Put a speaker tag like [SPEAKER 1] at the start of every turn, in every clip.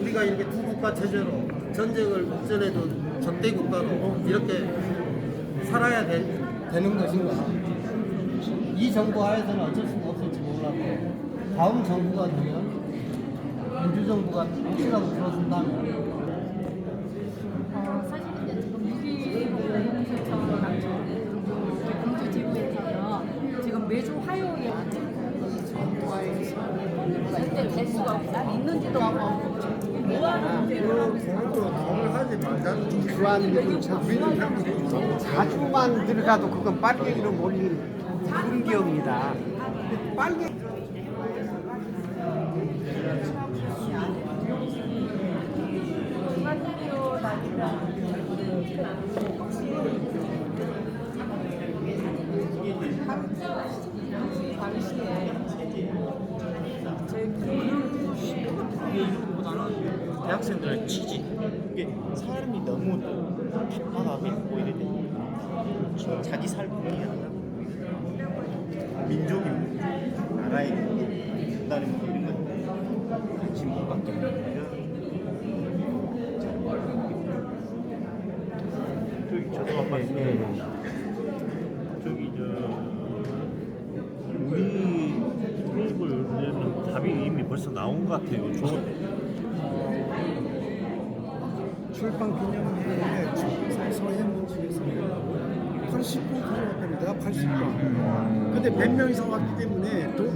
[SPEAKER 1] 우리가 이렇게 두 국가 체제로 전쟁을 목전에도 적대 국가로 이렇게 살아야 되, 는 것인가? 이 정부 하에서는 어쩔 수가 없을지 몰라도 다음 정부가 되면 민주정부가 혹시라도 들어준다면
[SPEAKER 2] 어, 사실 이제 지금 유기농 공수처랑 그리고 공주 지구에서는 지금 매주 화요일에 절대 될 수가 없어. 있는지도 모르고 뭐 하는 문제를 하고 있어.
[SPEAKER 1] 돈을 하지 말자는
[SPEAKER 3] 주한 자주만 들어가도 그건 빨갱이로 몰린 풍경이다. 빨갱이
[SPEAKER 2] 한국으로 다니다 당시에
[SPEAKER 4] 이게 이거보다는 대학생들의 취지. 이게 사람이 너무 보이게 되 자기 삶이 아니라 민족이 나라의 간다는 뭐 이런 건 관심 못 갖게 되는 저기 저도 아까 저기 저 우리 테이블 내는 답이 이미 벌써 나온 것 같아요. 좋은
[SPEAKER 5] 출판 기념회에 서해문 측에서 80번 가져왔다면 내가 80번. 근데 100명 이상 왔기 때문에 또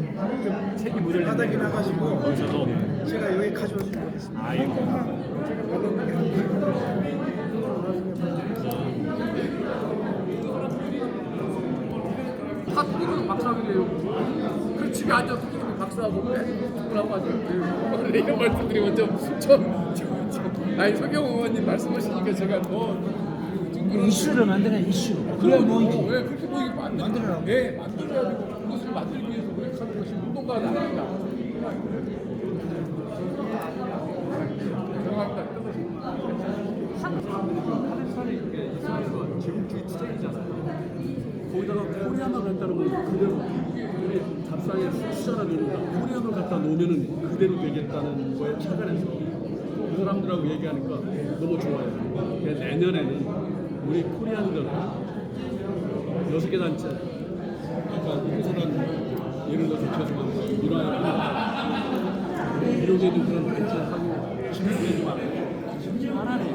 [SPEAKER 4] 책이 묻을
[SPEAKER 5] 바닥이 나가지고
[SPEAKER 4] 거기서도
[SPEAKER 5] 제가 여기 가져오지 못했습니다. 제가 받아볼게요.
[SPEAKER 6] 다 토끼는 박사학이래요. 그 집에 앉아서 토끼는 박사하고 공부하고 하죠. 이런 말씀 드리면 좀, 좀, 좀, 좀. 아니, 서경 의원님 말씀하시니까 제가 더.
[SPEAKER 7] 이슈를 만드는 이슈.
[SPEAKER 6] 뭐,
[SPEAKER 7] 뭐이지?
[SPEAKER 6] 왜 그렇게 보이게 만들, 만들어라고. 네, 만들어야 되고, 그것을 만들기 위해서 노력하는 것이 운동가는 아닙니다.
[SPEAKER 8] 제국주의 투쟁이잖아요. 거기다가 코리아만 갖다 놓으면 그대로 놓는다. 코리아만 갖다 놓으면은 그대로 되겠다는 거에 착안해서 그 사람들하고 얘기하니까 너무 좋아요. 내년에는 우리 코리안들 여섯 개 단체 그러니까 유사단 예를 들어서 죄송합니다. 유라이나 이런데도 그런 단체 하고 집중해주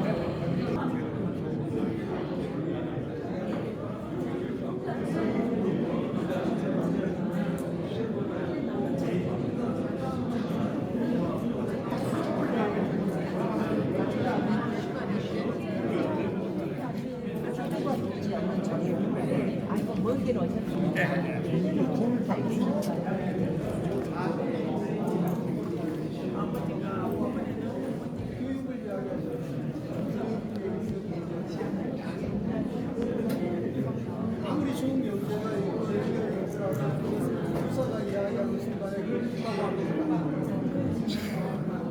[SPEAKER 5] 순간에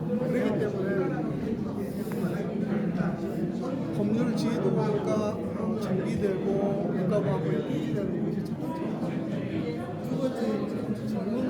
[SPEAKER 5] 그렇게 그렇기 때문에 법률 지도 가 정비되고 국가보안법이 폐지되는 것이 첫 번째. 두 번째, 질문은